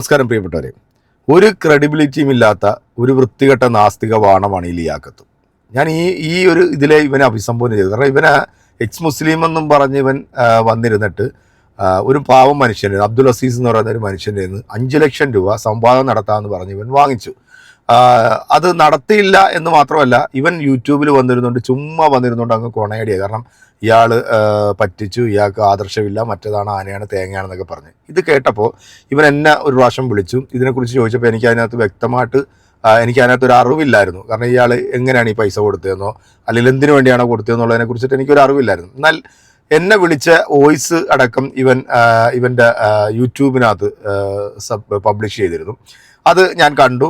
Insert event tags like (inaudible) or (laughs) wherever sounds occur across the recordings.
നമസ്കാരം പ്രിയപ്പെട്ടവരെ. ഒരു ക്രെഡിബിലിറ്റിയും ഇല്ലാത്ത ഒരു വൃത്തികെട്ട നാസ്തിക വാണമാണ് ഈ ലിയാക്കത്ത് ഞാൻ ഈ ഈ ഒരു ഇതിലെ ഇവനെ അഭിസംബോധന ചെയ്തു കാരണം ഇവനെ എക്സ് മുസ്ലിം എന്നും പറഞ്ഞ് ഇവൻ വന്നിരുന്നിട്ട് ഒരു പാവം മനുഷ്യൻ അബ്ദുൽ അസീസ് എന്ന് പറയുന്ന ഒരു മനുഷ്യന്റെ നിന്ന് അഞ്ച് ലക്ഷം രൂപ സംവാദം നടത്താമെന്ന് പറഞ്ഞ് ഇവൻ വാങ്ങിച്ചു. അത് നടത്തിയില്ല എന്ന് മാത്രമല്ല ഇവൻ യൂട്യൂബിൽ വന്നിരുന്നുണ്ട് ചുമ്മാ വന്നിരുന്നുണ്ട് അങ്ങ് കൊണയടിയ. കാരണം ഇയാൾ പറ്റിച്ചു ഇയാൾക്ക് ആദർശമില്ല മറ്റേതാണ് ആനയാണ് തേങ്ങയാണെന്നൊക്കെ പറഞ്ഞ്. ഇത് കേട്ടപ്പോൾ ഇവൻ എന്നെ ഒരു പ്രാവശ്യം വിളിച്ചു. ഇതിനെക്കുറിച്ച് ചോദിച്ചപ്പോൾ എനിക്ക് അതിനകത്ത് വ്യക്തമായിട്ട് എനിക്ക് അതിനകത്ത് ഒരു അറിവില്ലായിരുന്നു. കാരണം ഇയാൾ എങ്ങനെയാണ് ഈ പൈസ കൊടുത്തതെന്നോ അല്ലെങ്കിൽ എന്തിനു വേണ്ടിയാണോ കൊടുത്തതെന്നുള്ളതിനെ കുറിച്ചിട്ട് എനിക്കൊരു അറിവില്ലായിരുന്നു. എന്നാൽ എന്നെ വിളിച്ച വോയിസ് അടക്കം ഇവൻ ഇവന്റെ യൂട്യൂബിനകത്ത് സബ് പബ്ലിഷ് ചെയ്തിരുന്നു. അത് ഞാൻ കണ്ടു.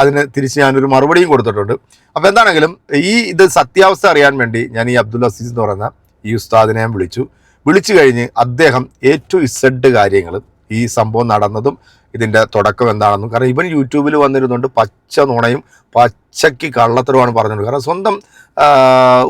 അതിന് തിരിച്ച് ഞാനൊരു മറുപടിയും കൊടുത്തിട്ടുണ്ട്. അപ്പോൾ എന്താണെങ്കിലും ഈ ഇത് സത്യാവസ്ഥ അറിയാൻ വേണ്ടി ഞാൻ ഈ അബ്ദുൽ അസീസ് എന്ന് പറയുന്ന ഈ ഉസ്താദിനെ വിളിച്ചു. വിളിച്ചു കഴിഞ്ഞ് അദ്ദേഹം എ ടു ഇസഡ് കാര്യങ്ങൾ ഈ സംഭവം നടന്നതും ഇതിന്റെ തുടക്കം എന്താണെന്നും കാരണം ഇവൻ യൂട്യൂബിൽ വന്നിരുന്നുണ്ട് പച്ച നുണയും പച്ചയ്ക്ക് കള്ളത്തരമാണ് പറഞ്ഞത് കാരണം സ്വന്തം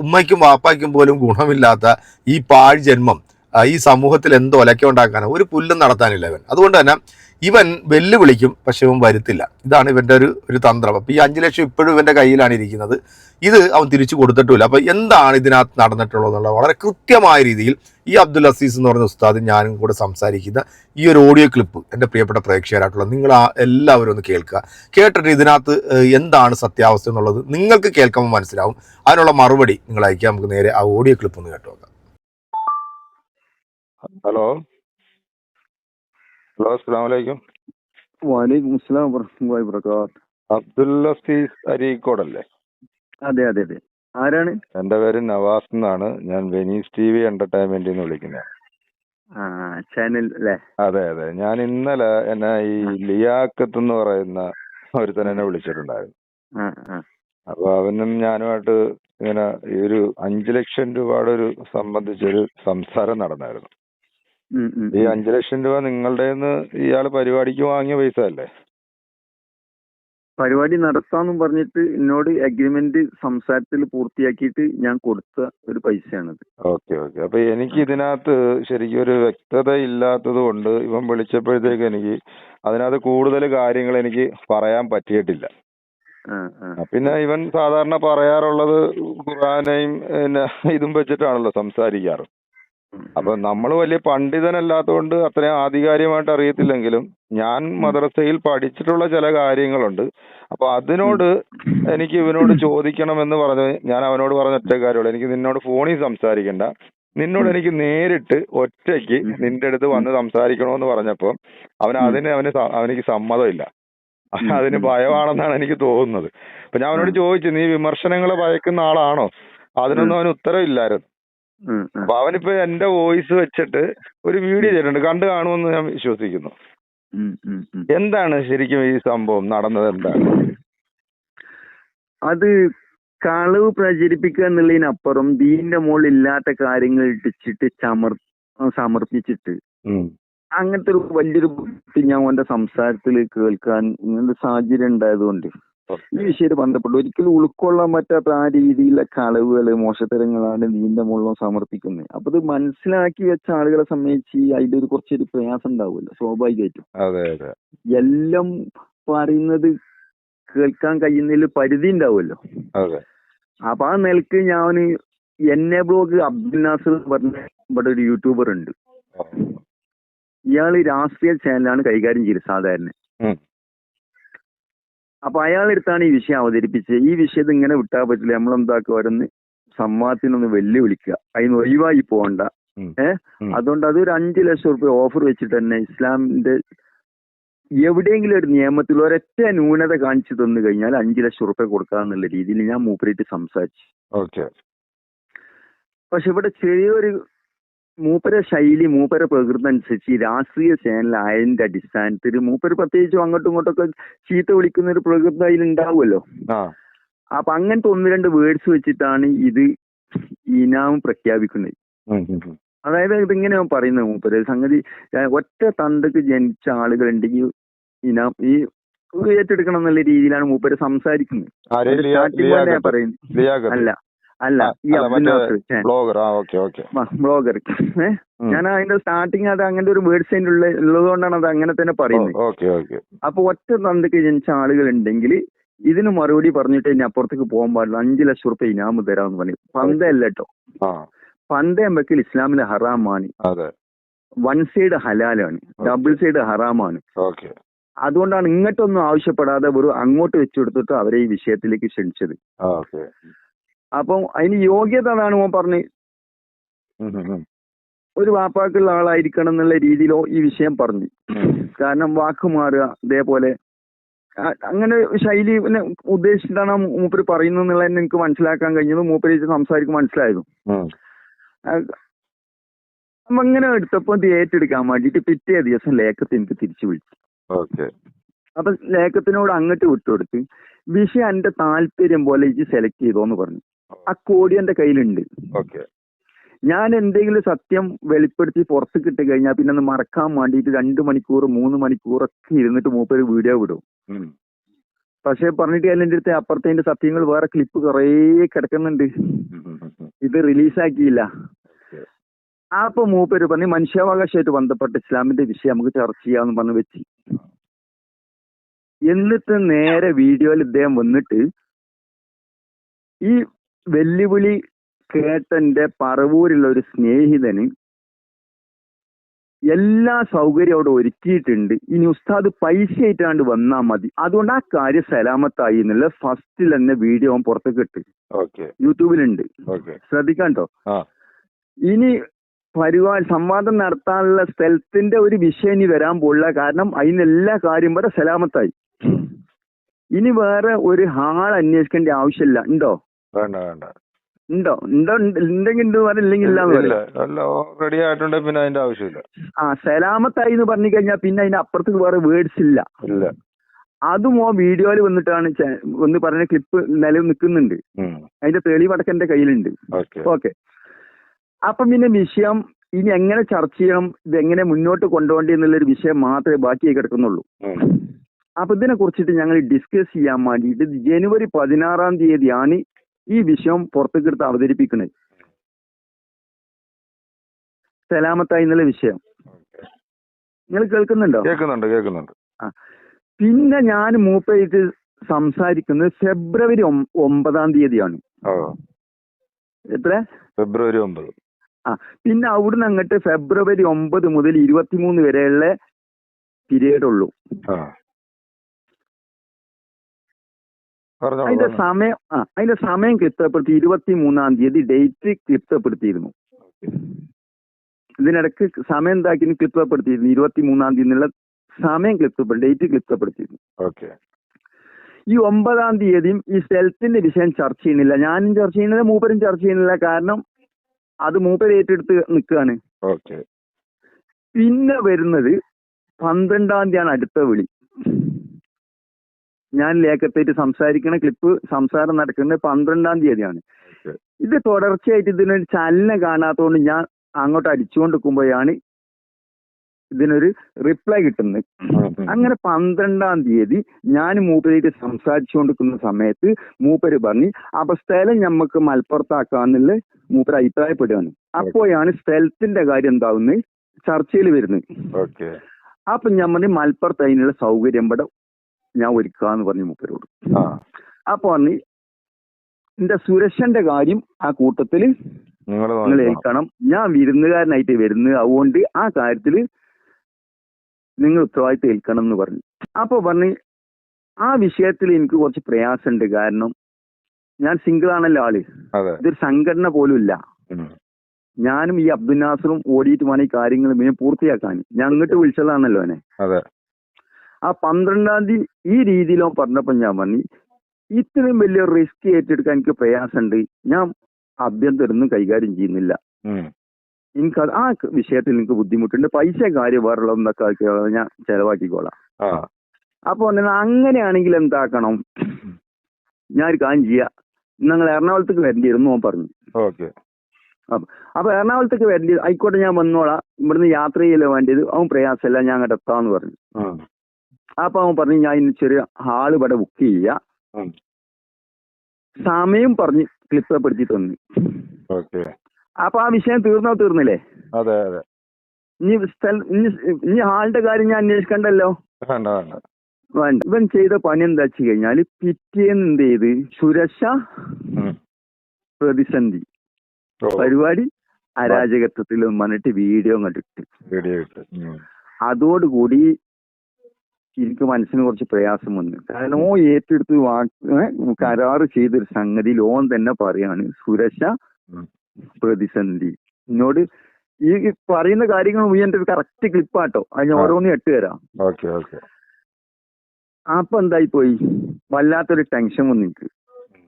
ഉമ്മയ്ക്കും വാപ്പയ്ക്കും പോലും ഗുണമില്ലാത്ത ഈ പാഴ് ജന്മം ഈ സമൂഹത്തിൽ എന്തോ ഒലക്ക ഉണ്ടാക്കാനോ ഒരു പുല്ലും നടത്താനില്ല ഇവൻ. അതുകൊണ്ട് തന്നെ ഇവൻ വെല്ലുവിളിക്കും പക്ഷെ ഇവൻ വരുത്തില്ല. ഇതാണ് ഇവന്റെ ഒരു ഒരു തന്ത്രം. അപ്പോൾ ഈ അഞ്ച് ലക്ഷം ഇപ്പോഴും ഇവന്റെ കയ്യിലാണ് ഇരിക്കുന്നത്. ഇത് അവൻ തിരിച്ചു കൊടുത്തിട്ടുമില്ല. അപ്പോൾ എന്താണ് ഇതിനകത്ത് നടന്നിട്ടുള്ളത് എന്നുള്ള വളരെ കൃത്യമായ രീതിയിൽ ഈ അബ്ദുൽ അസീസ് എന്ന് പറയുന്ന ഉസ്താദ് ഞാനും കൂടെ സംസാരിക്കുന്ന ഈ ഒരു ഓഡിയോ ക്ലിപ്പ് എന്റെ പ്രിയപ്പെട്ട പ്രേക്ഷകരായിട്ടുള്ള നിങ്ങൾ ആ എല്ലാവരും ഒന്ന് കേൾക്കുക. കേട്ടിട്ട് ഇതിനകത്ത് എന്താണ് സത്യാവസ്ഥ എന്നുള്ളത് നിങ്ങൾക്ക് കേൾക്കുമ്പോൾ മനസ്സിലാവും. അതിനുള്ള മറുപടി നിങ്ങൾ അയക്കുക നമുക്ക് നേരെ ആ ഓഡിയോ ക്ലിപ്പ് ഒന്ന് കേട്ടു ഹലോ ഹലോ അസ്സാം വലൈക്കും വലൈക്കും അസ്സലാം വറഹ്മത്തുള്ളാഹി വബറകാത്ത് അബ്ദുൽ അല്ലേ? അതെ അതെ അതെ. ആരാണ്? എന്റെ പേര് നവാസ് എന്നാണ്. ഞാൻ വെനീസ് ടി വി എന്റർടൈൻമെന്റിൽ നിന്ന് വിളിക്കുന്നത് ചാനൽ അല്ലേ? അതെ അതെ. ഞാൻ ഇന്നലെ എന്നെ ഈ ലിയാക്കത്ത് എന്ന് പറയുന്ന ഒരുത്തൻ എന്നെ വിളിച്ചിട്ടുണ്ടായിരുന്നു. അപ്പൊ അവനും ഞാനുമായിട്ട് ഇങ്ങനെ ഈ ഒരു അഞ്ചു ലക്ഷം രൂപയുടെ ഒരു സംബന്ധിച്ചൊരു സംസാരം നടന്നായിരുന്നു. ഈ. അഞ്ചു ലക്ഷം രൂപ നിങ്ങളുടെ ഇയാൾ പരിപാടിക്ക് വാങ്ങിയ പൈസ അല്ലേ പരിപാടി നടത്താന്നും പറഞ്ഞിട്ട് എന്നോട് അഗ്രിമെന്റ് സംസാരത്തിൽ പൂർത്തിയാക്കിയിട്ട് ഞാൻ കൊടുത്ത ഒരു പൈസയാണത്. Okay okay. അപ്പൊ എനിക്ക് ഇതിനകത്ത് ശരിക്കും ഒരു വ്യക്തത ഇല്ലാത്തത് കൊണ്ട് ഇവൻ വിളിച്ചപ്പോഴത്തേക്ക് എനിക്ക് അതിനകത്ത് കൂടുതൽ കാര്യങ്ങൾ എനിക്ക് പറയാൻ പറ്റിയിട്ടില്ല. പിന്നെ ഇവൻ സാധാരണ പറയാറുള്ളത് ഖുറാനയും പിന്നെ ഇതും വെച്ചിട്ടാണല്ലോ സംസാരിക്കാറ്. അപ്പൊ നമ്മൾ വലിയ പണ്ഡിതനല്ലാത്തതുകൊണ്ട് അത്രയും ആധികാരികമായിട്ട് അറിയത്തില്ലെങ്കിലും ഞാൻ മദ്രസയിൽ പഠിച്ചിട്ടുള്ള ചില കാര്യങ്ങളുണ്ട്. അപ്പൊ അതിനോട് എനിക്ക് ഇവനോട് ചോദിക്കണമെന്ന് പറഞ്ഞ് ഞാൻ അവനോട് പറഞ്ഞ ഒറ്റ കാര്യമുള്ളൂ. എനിക്ക് നിന്നോട് ഫോണിൽ സംസാരിക്കണ്ട. നിന്നോട് എനിക്ക് നേരിട്ട് ഒറ്റയ്ക്ക് നിന്റെ അടുത്ത് വന്ന് സംസാരിക്കണമെന്ന് പറഞ്ഞപ്പോ അവൻ അതിന് അവന് അവനിക്ക് സമ്മതമില്ല. അതിന് ഭയമാണെന്നാണ് എനിക്ക് തോന്നുന്നത്. അപ്പൊ ഞാൻ അവനോട് ചോദിച്ചു നീ വിമർശനങ്ങളെ ഭയക്കുന്ന ആളാണോ? അതിനൊന്നും അവന് ഉത്തരവില്ലായിരുന്നു. അപ്പൊ അവനിപ്പോ എന്റെ വോയിസ് വെച്ചിട്ട് ഒരു വീഡിയോ ചെയ്തിട്ടുണ്ട്. കണ്ടു കാണുമെന്ന് ഞാൻ വിശ്വസിക്കുന്നു. എന്താണ് ശരിക്കും ഈ സംഭവം? നടന്നത് എന്താണ്? അത് കളവ് പ്രചരിപ്പിക്കുക എന്നുള്ളതിനപ്പുറം ദീന്റെ മുകളിൽ ഇല്ലാത്ത കാര്യങ്ങൾ ഇട്ടിച്ചിട്ട് ചമർ സമർപ്പിച്ചിട്ട് അങ്ങനത്തെ ഒരു വലിയൊരു ബുദ്ധി ഞാൻ ഓന്റെ സംസാരത്തിൽ കേൾക്കാൻ ഇങ്ങനത്തെ സാഹചര്യം ഉണ്ടായതുകൊണ്ട് ഈ വിഷയത്തിൽ ബന്ധപ്പെട്ട്. ഒരിക്കലും ഉൾക്കൊള്ളാൻ പറ്റാത്ത ആ രീതിയിലുള്ള കളവുകൾ മോശത്തരങ്ങളാണ് നീന്റെ മുള്ളം സമർപ്പിക്കുന്നത്. അപ്പൊ ഇത് മനസ്സിലാക്കി വെച്ച ആളുകളെ സംബന്ധിച്ച് അതിന്റെ ഒരു കുറച്ചൊരു പ്രയാസം ഉണ്ടാവുമല്ലോ സ്വാഭാവികമായിട്ടും. എല്ലാം പറയുന്നത് കേൾക്കാൻ കഴിയുന്നതിൽ പരിധി ഉണ്ടാവുമല്ലോ. അപ്പൊ ആ നിലയ്ക്ക് ഞാൻ എന്നെ ബ്ലോഗ് അബ്ദുൽ നാസർ പറഞ്ഞ ഇവിടെ ഒരു യൂട്യൂബർ ഉണ്ട്. ഇയാൾ രാഷ്ട്രീയ ചാനലാണ് കൈകാര്യം ചെയ്തത് സാധാരണ. അപ്പൊ അയാളെടുത്താണ് ഈ വിഷയം അവതരിപ്പിച്ചത്. ഈ വിഷയത്തെ ഇങ്ങനെ വിട്ടാൽ പറ്റില്ല. നമ്മളെന്താക്കുക അവരൊന്ന് സംവാദത്തിനൊന്ന് വെല്ലുവിളിക്കുക. അതിന് ഒഴിവായി പോകണ്ട. ഏഹ് അതുകൊണ്ട് അത് അതൊരു അഞ്ചു ലക്ഷം റുപ്യ ഓഫർ വെച്ചിട്ട് തന്നെ ഇസ്ലാമിന്റെ എവിടെയെങ്കിലും ഒരു നിയമത്തിൽ ഒരൊറ്റ ന്യൂനത കാണിച്ചു തന്നു കഴിഞ്ഞാൽ അഞ്ചു ലക്ഷം റുപ്യ കൊടുക്കാന്നുള്ള രീതിയിൽ ഞാൻ മൂപ്പരായിട്ട് സംസാരിച്ചു. ഓക്കെ. പക്ഷെ ഇവിടെ ചെറിയൊരു മൂപ്പര ശൈലി മൂപ്പര പ്രകൃതം അനുസരിച്ച് ഈ രാഷ്ട്രീയ ചാനലായതിന്റെ അടിസ്ഥാനത്തിൽ മൂപ്പര് പ്രത്യേകിച്ചും അങ്ങോട്ടും ഇങ്ങോട്ടൊക്കെ ചീത്ത വിളിക്കുന്ന ഒരു പ്രകൃതി അതിൽ ഉണ്ടാവുമല്ലോ. ആ. അപ്പൊ അങ്ങനത്തെ ഒന്ന് രണ്ട് വേർഡ്സ് വെച്ചിട്ടാണ് ഇത് ഇനാം പ്രഖ്യാപിക്കുന്നത്. അതായത്. അതായത് ഇതിങ്ങനെയാണ് പറയുന്നത് മൂപ്പര്. സംഗതി ഒറ്റ തന്തക്ക് ജനിച്ച ആളുകൾ ഉണ്ടെങ്കിൽ ഇനാം ഈ ഏറ്റെടുക്കണം എന്നുള്ള രീതിയിലാണ് മൂപ്പര് സംസാരിക്കുന്നത്. ഞാൻ. അല്ല. അല്ല ഈ ബ്ലോഗർ ബ്ലോഗർ. ഞാൻ അതിന്റെ സ്റ്റാർട്ടിങ് അത് അങ്ങനത്തെ ഒരു വേർഡ് സൈൻ ഉള്ള ഉള്ളതുകൊണ്ടാണ് അത് അങ്ങനെ തന്നെ പറയുന്നത്. അപ്പൊ ഒറ്റ തന്തക്ക് ജനിച്ച ആളുകൾ ഉണ്ടെങ്കിൽ ഇതിന് മറുപടി പറഞ്ഞിട്ട് ഇനി അപ്പുറത്തേക്ക് പോകാൻ പാടില്ല. അഞ്ചു ലക്ഷം റുപ്യ ഇനാമ് തരാമെന്ന് പറഞ്ഞു. പന്തല്ല കേട്ടോ. ആ. പന്തയം വെക്കൽ ഇസ്ലാമിലെ ഹറാമാണ്. വൺ സൈഡ് ഹലാലാണ്. ഡബിൾ സൈഡ് ഹറാമാണ്. അതുകൊണ്ടാണ് ഇങ്ങോട്ടൊന്നും ആവശ്യപ്പെടാതെ വെറും അങ്ങോട്ട് വെച്ചു കൊടുത്തിട്ട് അവരെ ഈ വിഷയത്തിലേക്ക് ക്ഷണിച്ചത്. അപ്പം അതിന് യോഗ്യത അതാണ് ഓൻ പറഞ്ഞ്. ഒരു വാപ്പാക്കുള്ള ആളായിരിക്കണം എന്നുള്ള രീതിയിലോ ഈ വിഷയം പറഞ്ഞു. കാരണം വാക്ക് മാറുക ഇതേപോലെ അങ്ങനെ ശൈലി പിന്നെ ഉദ്ദേശിച്ചിട്ടാണ് മൂപ്പര് പറയുന്നത് എന്നുള്ളത് തന്നെ എനിക്ക് മനസ്സിലാക്കാൻ കഴിഞ്ഞത്. മൂപ്പര് സംസാരിക്കും മനസ്സിലായതും. അങ്ങനെ എടുത്തപ്പോ ഇത് ഏറ്റെടുക്കാൻ വേണ്ടിയിട്ട് പിറ്റേ ദിവസം ലേഖത്ത് എനിക്ക് തിരിച്ചു വിളിച്ചു. ഓക്കെ. അപ്പൊ ലേഖത്തിനോട് അങ്ങോട്ട് വിട്ടുകൊടുത്ത് വിഷയം എന്റെ താല്പര്യം പോലെ ഇത് സെലക്ട് ചെയ്തോന്ന് പറഞ്ഞു. ആ കോടി എന്റെ കയ്യിലുണ്ട്. ഓക്കെ. ഞാൻ എന്തെങ്കിലും സത്യം വെളിപ്പെടുത്തി പുറത്ത് കിട്ടി കഴിഞ്ഞാൽ പിന്നെ ഒന്ന് മറക്കാൻ വേണ്ടിയിട്ട് രണ്ട് മണിക്കൂർ മൂന്ന് മണിക്കൂറൊക്കെ ഇരുന്നിട്ട് മൂപ്പര് വീഡിയോ വിടും പക്ഷെ പറഞ്ഞിട്ട് അതിന്റെ അടുത്ത് അപ്പുറത്തെ സത്യങ്ങൾ വേറെ ക്ലിപ്പ് കുറേ കിടക്കുന്നുണ്ട്. (laughs) ഇത് റിലീസാക്കിയില്ല അപ്പൊ മൂപ്പര് പറഞ്ഞ് മനുഷ്യാവകാശമായിട്ട് ബന്ധപ്പെട്ട ഇസ്ലാമിന്റെ വിഷയം നമുക്ക് ചർച്ച ചെയ്യാന്ന് പറഞ്ഞ് വെച്ച്. എന്നിട്ട് നേരെ വീഡിയോയിൽ ഇദ്ദേഹം വന്നിട്ട് ഈ വെല്ലുവിളി കേട്ടന്റെ പറവൂരുള്ള ഒരു സ്നേഹിതന് എല്ലാ സൗകര്യം അവിടെ ഒരുക്കിയിട്ടുണ്ട്. ഇനി ഉസ്താദ് പൈസ ആയിട്ടാണ്ട് വന്നാൽ മതി. അതുകൊണ്ട് ആ കാര്യം സലാമത്തായി എന്നുള്ള ഫസ്റ്റിൽ തന്നെ വീഡിയോ അവൻ പുറത്തേക്ക് ഇട്ട്. യൂട്യൂബിലുണ്ട്. ശ്രദ്ധിക്കാട്ടോ ഇനി പരിപാടി സംവാദം നടത്താനുള്ള സ്ഥലത്തിന്റെ ഒരു വിഷയം ഇനി വരാൻ പോകില്ല കാരണം അതിന് എല്ലാ കാര്യം വരെ സലാമത്തായി. ഇനി വേറെ ഒരു ഹാൾ അന്വേഷിക്കേണ്ട ആവശ്യമില്ല. ഉണ്ടോ? വേണ്ട വേണ്ട. ഉണ്ടോ? ഉണ്ടോ? ഉണ്ടെങ്കിൽ ഉണ്ട് പറ ഇല്ലെങ്കിൽ ഇല്ല ഇല്ല. പറയും അല്ല റെഡി ആയിട്ടുണ്ട് പിന്നെ അതിന്റെ ആവശ്യമില്ല. ആ സലാമത്തായി എന്ന് പറഞ്ഞു കഴിഞ്ഞാൽ പിന്നെ അതിന്റെ അപ്പുറത്തേക്ക് വേറെ വേർഡ്സ് ഇല്ല. ഇല്ല. അതും ആ വീഡിയോയിൽ വന്നിട്ടാണ് ചെ- ഒന്ന് പറഞ്ഞ ക്ലിപ്പ് നിലവിൽ നിൽക്കുന്നുണ്ട്. അതിന്റെ തെളിവടക്കം എന്റെ കയ്യിലുണ്ട്. ഓക്കെ. ഓക്കെ. അപ്പം പിന്നെ വിഷയം ഇനി എങ്ങനെ ചർച്ച ചെയ്യണം ഇത് എങ്ങനെ മുന്നോട്ട് കൊണ്ടുപോകേണ്ടി എന്നുള്ളൊരു വിഷയം മാത്രമേ ബാക്കിയായി കിടക്കുന്നുള്ളൂ. അപ്പൊ ഇതിനെ കുറിച്ചിട്ട് ഞങ്ങൾ ഡിസ്കസ് ചെയ്യാൻ വേണ്ടിയിട്ട് ജനുവരി പതിനാറാം തീയതിയാണ് ഈ വിഷയം പുറത്തേക്കെടുത്ത് അവതരിപ്പിക്കുന്നത് സലാമത്തായി എന്നുള്ള വിഷയം. നിങ്ങൾ കേൾക്കുന്നുണ്ടോ? കേൾക്കുന്നുണ്ട് കേൾക്കുന്നുണ്ട്. പിന്നെ ഞാൻ മൂപ്പയിട്ട് സംസാരിക്കുന്നത് ഫെബ്രുവരി ഒമ്പതാം തീയതിയാണ്. എത്ര? ഫെബ്രുവരി ഒമ്പത്. ആ. പിന്നെ അവിടുന്ന് അങ്ങോട്ട് ഫെബ്രുവരി ഒമ്പത് മുതൽ ഇരുപത്തിമൂന്ന് വരെയുള്ള പീരീഡ് ഉള്ളൂ. അതിന്റെ. സമയം ആ അതിന്റെ സമയം ക്ലിപ്തപ്പെടുത്തി ഇരുപത്തി മൂന്നാം തീയതി ഡേറ്റ് ക്ലിപ്തപ്പെടുത്തിയിരുന്നു ഇതിനിടക്ക് സമയം എന്താക്കി ക്ലിപ്തപ്പെടുത്തിയിരുന്നു ഇരുപത്തി മൂന്നാം തീയതി എന്നുള്ള സമയം ക്ലിപ്തപ്പെടുത്തി ഡേറ്റ് ക്ലിപ്തപ്പെടുത്തിയിരുന്നു ഓക്കെ. ഈ ഒമ്പതാം തീയതിയും ഈ സ്ഥലത്തിന്റെ വിഷയം ചർച്ച ചെയ്യുന്നില്ല. ഞാനും ചർച്ച ചെയ്യുന്നില്ല മൂപ്പരും ചർച്ച ചെയ്യുന്നില്ല. കാരണം അത് മൂപ്പര് ഏറ്റെടുത്ത് നിൽക്കുകയാണ്. പിന്നെ വരുന്നത് പന്ത്രണ്ടാം തീയതിയാണ് അടുത്ത വിളി. ഞാൻ ലേഖത്തായിട്ട് സംസാരിക്കുന്ന ക്ലിപ്പ് സംസാരം നടക്കുന്നത് പന്ത്രണ്ടാം തീയതിയാണ്. ഇത് തുടർച്ചയായിട്ട് ഇതിനൊരു ചലനം കാണാത്തതുകൊണ്ട് ഞാൻ അങ്ങോട്ട് അടിച്ചുകൊണ്ട് നിൽക്കുമ്പോഴാണ് ഇതിനൊരു റിപ്ലൈ കിട്ടുന്നത്. അങ്ങനെ പന്ത്രണ്ടാം തീയതി ഞാൻ മൂപ്പരായിട്ട് സംസാരിച്ചുകൊണ്ടിരിക്കുന്ന സമയത്ത് മൂപ്പര് പറഞ്ഞ് അപ്പൊ സ്ഥലം ഞമ്മക്ക് മലപ്പുറത്താക്കാന്നുള്ള മൂപ്പര് അഭിപ്രായപ്പെടുകയാണ്. അപ്പോഴാണ് സ്ഥലത്തിന്റെ കാര്യം എന്താവുന്നത്? ചർച്ചയിൽ വരുന്നത്. അപ്പൊ ഞാൻ പറഞ്ഞു മലപ്പുറത്ത് അതിനുള്ള സൗകര്യം ഇവിടെ ഞാൻ ഒരുക്കാന്ന് പറഞ്ഞു മൂപ്പരോട് അപ്പൊ പറഞ്ഞു എന്റെ സുരക്ഷന്റെ കാര്യം ആ കൂട്ടത്തിൽ നിങ്ങൾ ഏൽക്കണം. ഞാൻ വിരുന്നുകാരനായിട്ട് വരുന്നത് അതുകൊണ്ട് ആ കാര്യത്തിൽ നിങ്ങൾ ഉത്തരവാദിത്തം ഏൽക്കണം എന്ന് പറഞ്ഞു. അപ്പൊ പറഞ്ഞു ആ വിഷയത്തിൽ എനിക്ക് കുറച്ച് പ്രയാസമുണ്ട്. കാരണം ഞാൻ സിംഗിൾ ആണല്ലോ ആൾ ഇതൊരു സംഘടന പോലും ഇല്ല. ഞാനും ഈ അബ്ദുൽ നാസറും ഓടിയിട്ട് വേണം ഈ കാര്യങ്ങൾ പിന്നെ പൂർത്തിയാക്കാൻ. ഞാൻ അങ്ങോട്ട് വിളിച്ചതാണല്ലോ അതെ. ആ പന്ത്രണ്ടാം തീയതി ഈ രീതിയിലോ പറഞ്ഞപ്പോൾ ഞാൻ പറഞ്ഞു ഇത്രയും വലിയ റിസ്ക് ഏറ്റെടുക്കാൻ എനിക്ക് പ്രയാസമുണ്ട്. ഞാൻ അഭ്യന്തരൊന്നും കൈകാര്യം ചെയ്യുന്നില്ല. എനിക്ക് ആ വിഷയത്തിൽ എനിക്ക് ബുദ്ധിമുട്ടുണ്ട്. പൈസ കാര്യം വേറുള്ള എന്തൊക്കെ ആക്കിയോളാം, ഞാൻ ചെലവാക്കിക്കോളാം. അപ്പൊ അങ്ങനെയാണെങ്കിൽ എന്താക്കണം? ഞാൻ ഒരു കാര്യം ചെയ്യാം. നിങ്ങൾ എറണാകുളത്തേക്ക് വരേണ്ടിയിരുന്നു ഓൻ പറഞ്ഞു. ഓക്കെ. അപ്പൊ എറണാകുളത്തേക്ക് വരേണ്ടി ആയിക്കോട്ടെ ഞാൻ വന്നോളാം. ഇവിടുന്ന് യാത്ര ചെയ്യല വേണ്ടിയത്? അവൻ പ്രയാസമല്ല ഞാൻ അങ്ങോട്ട് എത്താന്ന് പറഞ്ഞു. അപ്പൊ അവൻ പറഞ്ഞു ഞാൻ ഇനി ചെറിയ ഹാൾ ഇവിടെ ബുക്ക് ചെയ്യ. സമയം പറഞ്ഞ് ക്ലിപ്പപ്പെടുത്തി തന്നു. അപ്പൊ ആ വിഷയം തീർന്നോ തീർന്നില്ലേ? അതെ അതെ. ഇനി സ്ഥലം ഇനി ആളുടെ കാര്യം ഞാൻ അന്വേഷിക്കണ്ടല്ലോ? വേണ്ട ഇവൻ ചെയ്ത പണി എന്താ വെച്ച് കഴിഞ്ഞാൽ പിറ്റേന്ന് എന്ത് ചെയ്ത്? സുരക്ഷ. പ്രതിസന്ധി പരിപാടി അരാജകത്വത്തിൽ വന്നിട്ട് വീഡിയോ കണ്ടിട്ട് വീഡിയോ ഇട്ട്. ഉം. അതോടുകൂടി എനിക്ക് മനസ്സിന് കുറച്ച് പ്രയാസം വന്നു. കാരണം ഓ ഏറ്റെടുത്ത് വാക്ക് കരാർ കരാറ് ചെയ്തൊരു സംഗതി ലോൺ തന്നെ പറയാണ് സുരക്ഷ പ്രതിസന്ധി. എന്നോട് ഈ പറയുന്ന കാര്യങ്ങൾ ഒരു കറക്റ്റ് ക്ലിപ്പാട്ടോ അത് ഞാൻ. ഓരോന്ന് ഇട്ട് തരാം. അപ്പൊ എന്തായി പോയി വല്ലാത്തൊരു ടെൻഷൻ വന്നു എനിക്ക്.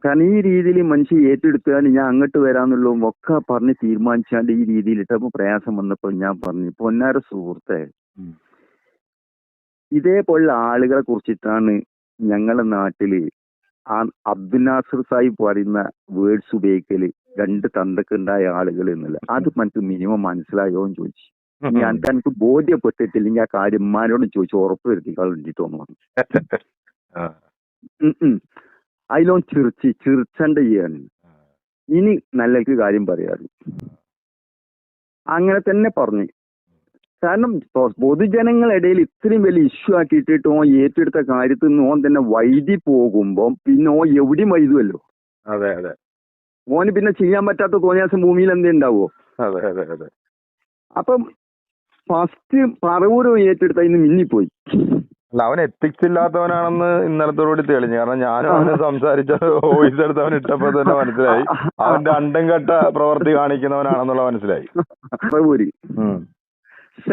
കാരണം ഈ രീതിയിൽ മനുഷ്യൻ ഏറ്റെടുത്താൽ ഞാൻ അങ്ങോട്ട് വരാന്നുള്ളതും ഒക്കെ പറഞ്ഞ് തീരുമാനിച്ചാണ്ട് ഈ രീതിയിൽ ഇട്ടപ്പോ പ്രയാസം വന്നപ്പോൾ ഞാൻ പറഞ്ഞു പൊന്നാര സുഹൃത്തെ. ഇതേപോലുള്ള ആളുകളെ കുറിച്ചിട്ടാണ് ഞങ്ങളുടെ നാട്ടിൽ ആ അബ്ദുൽ നാസർ സാഹിബ് പറയുന്ന വേർഡ്സ് ഉപയോഗിക്കൽ രണ്ട് തന്തക്കുണ്ടായ ആളുകൾ എന്നല്ല. അത് മനസ്സിൽ മിനിമം മനസ്സിലായോ എന്ന് ചോദിച്ചു. ഞാൻ എനിക്ക് ബോധ്യപ്പെട്ടിട്ടില്ലെങ്കിൽ ആ കാര്യം ഉമ്മാനോടും ചോദിച്ചു ഉറപ്പ് തോന്നുന്നു ആ. ഉം ഉം. അതിലോ ചിരിച്ച് ചിരിച്ചണ്ട ചെയ്യാണ് ഇനി നല്ലക്ക് കാര്യം പറയാറ്. അങ്ങനെ തന്നെ പറഞ്ഞു. കാരണം പൊതുജനങ്ങളിടയിൽ ഇത്രയും വലിയ ഇഷ്യൂ ആക്കിയിട്ടിട്ട് ഓൻ ഏറ്റെടുത്ത കാര്യത്തിൽ നിന്ന് ഓൻ തന്നെ വൈദി പോകുമ്പോ പിന്നെ ഓൻ എവിടെയും വൈതുമല്ലോ അതെ അതെ. ഓന് പിന്നെ ചെയ്യാൻ പറ്റാത്ത തോന്നിയാസം ഭൂമിയിൽ എന്തേ ഉണ്ടാവോ അതെ അതെ അതെ. അപ്പം ഫസ്റ്റ് പറവൂരോ ഏറ്റെടുത്ത ഇന്ന് മിന്നിപ്പോയി. അല്ല അവൻ എത്തിക്സ് ഇല്ലാത്തവനാണെന്ന് ഇന്നലത്തോടുകൂടി തെളിഞ്ഞു. കാരണം ഞാനും അവനെ സംസാരിച്ച വോയിസ് എടുത്ത് അവൻ ഇട്ടപ്പോ തന്നെ മനസ്സിലായി. അവന്റെ അണ്ടം കെട്ട പ്രവൃത്തി കാണിക്കുന്നവനാണെന്നുള്ള മനസ്സിലായി. പറവൂര്.